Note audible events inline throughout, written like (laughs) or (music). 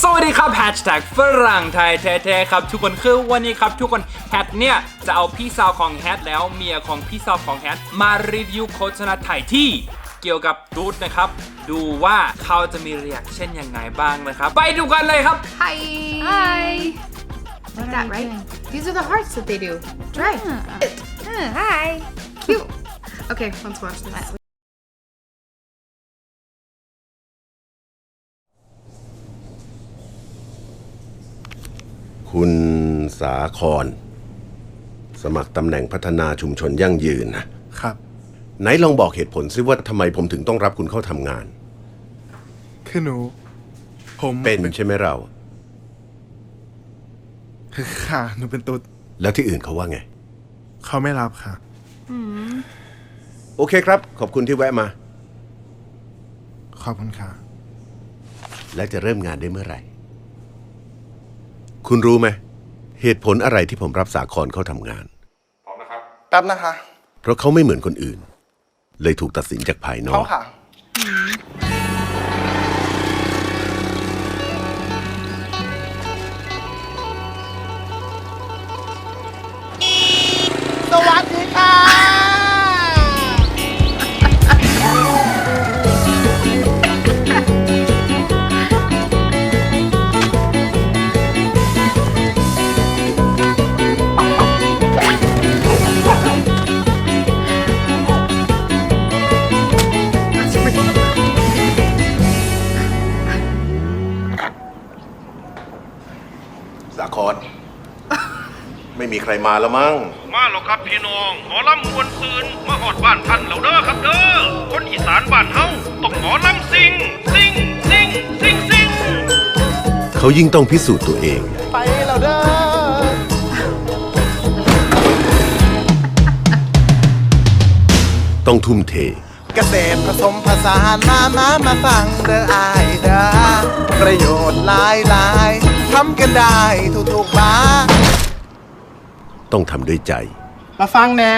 สวัสดีครับแฮชแท็กฝรั่งไทยแท้ๆครับทุกคนคือวันนี้ครับทุกคนแฮทเนี่ยจะเอาพี่สาวของแฮทแล้วเมียของพี่สาวของแฮทมารีวิวโฆษณาไทยที่เกี่ยวกับตูดนะครับ ดูว่าเขาจะมีเรียกเช่นยังไงบ้างนะครับ ไปดูกันเลยครับ Hi. Hi. Like that, right? These are the hearts that they do. Try. it. Uh, hi. Cute. Okay, let's watch this. คุณสาคร สมัครตำแหน่งพัฒนาชุมชนยั่งยืนนะครับ ไหนลองบอกเหตุผลซิว่าทำไมผมถึงต้องรับคุณเข้าทำงาน คือหนู ผมเป็นใช่ไหมเราคือค่ะ หนูเป็นตุ๊ดแล้วที่อื่นเขาว่าไง เขาไม่รับค่ะ โอเคครับ ขอบคุณที่แวะมา ขอบคุณค่ะ และจะเริ่มงานได้เมื่อไหร่ คุณรู้ไหมเหตุผลอะไรที่ผมรับสาครเข้าทำงาน แป๊บนะคะ เพราะเขาไม่เหมือนคนอื่น เลยถูกตัดสินจากภายนอเขาก ค่ะ สาคร ไม่มีใครมาแล้วมั้ง มาแล้วครับพี่น้องหมอลำมวนซืนมาหอดบ้านท่านแล้วเด้อครับเด้อคนอีสานบ้านเฮาต้องหมอลำซิงซิงซิงซิงซิงเขายิ่งต้องพิสูจน์ตัวเอง ไปแล้วเด้อ ต้องทุ่มเท เกษตรผสมผสานมามามาฟังเด้ออายเด้อประโยชน์หลายหลาย ทำกันได้ทุกๆบ้านต้องทำด้วยใจ มาฟังนะ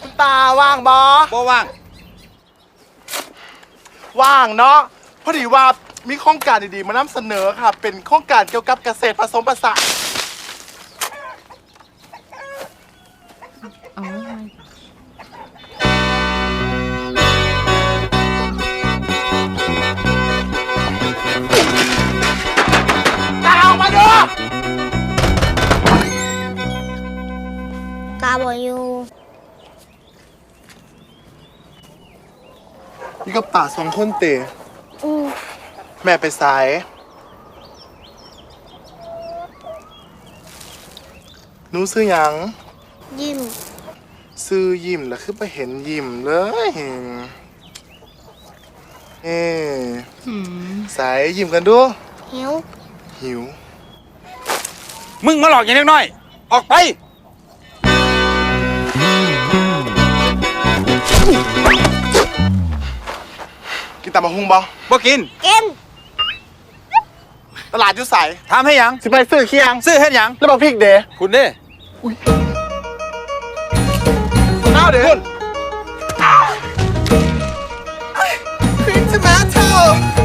คุณตาว่างบอบ่ว่างว่างเนาะพอดีว่ามีโครงการดีๆมานำเสนอค่ะ เป็นโครงการเกี่ยวกับเกษตรผสมผสาน Oh my. ต นี่ก็ป่าสองคนเตะอืมแม่ไปสาย หนูซื้อหยัง ยิ้ม ซื้อยิ้มแล้วคือไปเห็นยิ้มเลยเอ๊สายยิ้มกันดูหิว หิว มึงมาหลอกอย่างเล็กน้อย ออกไป นตามมาหุงบ่บ่กิน กิน ตลาดอยู่ใสถามให้หยัง สิไปซื้อเคียงซื้อเฮ็ดหยัง แล้วบอกพริกเด๋คุณเด้เอาเด๋คุณพริ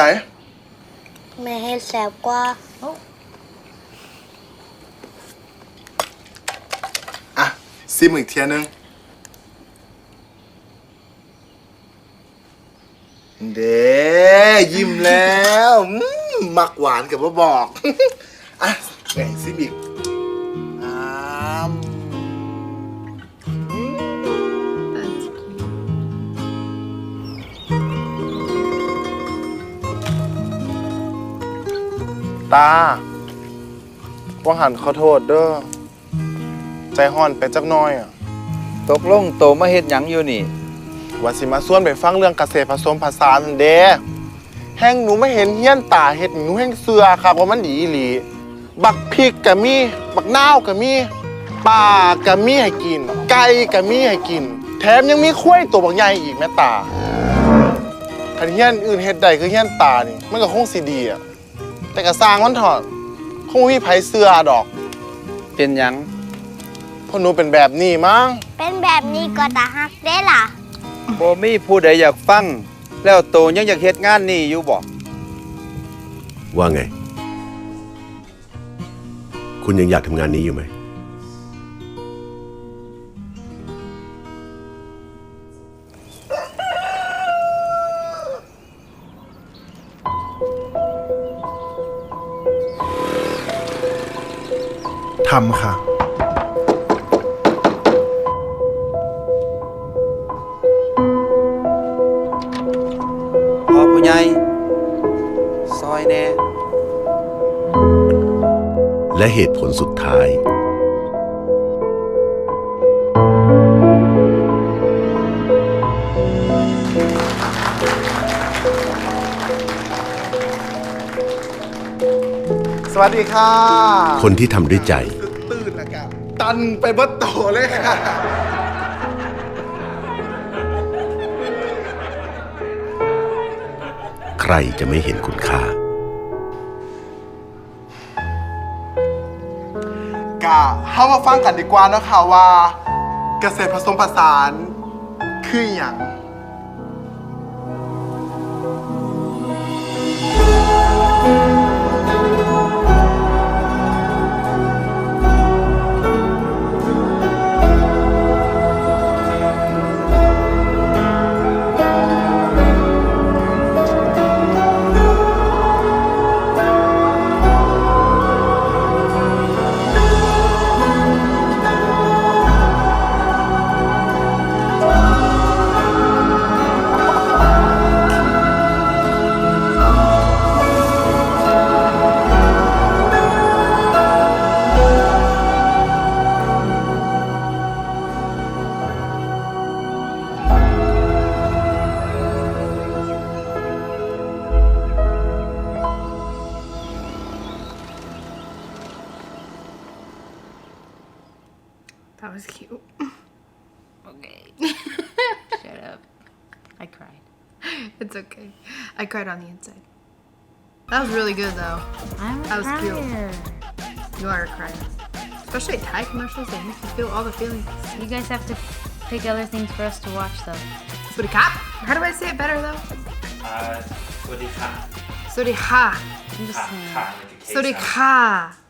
ไหนแม่ให้แสบกว่าอะซิมอีกเทียนึงเด้ยิ้มแล้วอืมมักหวานกับว่าบอก อะไงซิมอีก ตา ว่างหันขอโทษเด้อ ใจห่อนไปจักหน้อยอะ ตกลงโตมาเฮ็ดหยังอยู่นี่ ว่าสิมาส่วนไปฟังเรื่องเกษตรผสมผสานนั่นเด้แห้งหนูไม่เห็นเฮี้ยนตาเห็ดหนูแห้งเสือครับว่ามันดีอีหลีบักพริกก็มี บักนาวก็มีปลาก็มีให้กิน ไก่ก็มีให้กิน แถมยังมีข้วยตัวบักใหญ่อีกแม่ตาคันเฮียนอื่นเฮ็ดได้คือเฮียนตานี่มันก็คงสิดีอะ แต่ก็สร้างมันเถอะคงมีไผเสื้อดอก เป็นหยังเพราะหนูเป็นแบบนี้มั้งเป็นแบบนี้ก็ตาฮักได้ล่ะ บ่มีผู้ใดอยากฟัง แล้วโตยังอยากเฮ็ดงานนี่อยู่บ่ว่าไง คุณยังอยากทำงานนี้อยู่ไหม ทำค่ะ พอผู้ใหญ่ซอยแน่ และเหตุผลสุดท้าย วัสดีค่ะ คนที่ทำด้วยใจ ตื่นนะครับตันไปเบิดโตเลยค่ะ ใครจะไม่เห็นคุณค่า กะเข้ามาฟังกันดีกว่าเนาะค่ะว่า เกษตรผสมผสานคืออหย่าง That was cute. Okay. (laughs) Shut up. I cried. It's okay. I cried on the inside. That was really good though. I'm that was crier. cute. You are a crier. Especially Thai commercials, they make you feel all the feelings. You guys have to pick other things for us to watch though. Surikap? How do I say it better though? Uh, Surikha. Surikha. I'm just saying.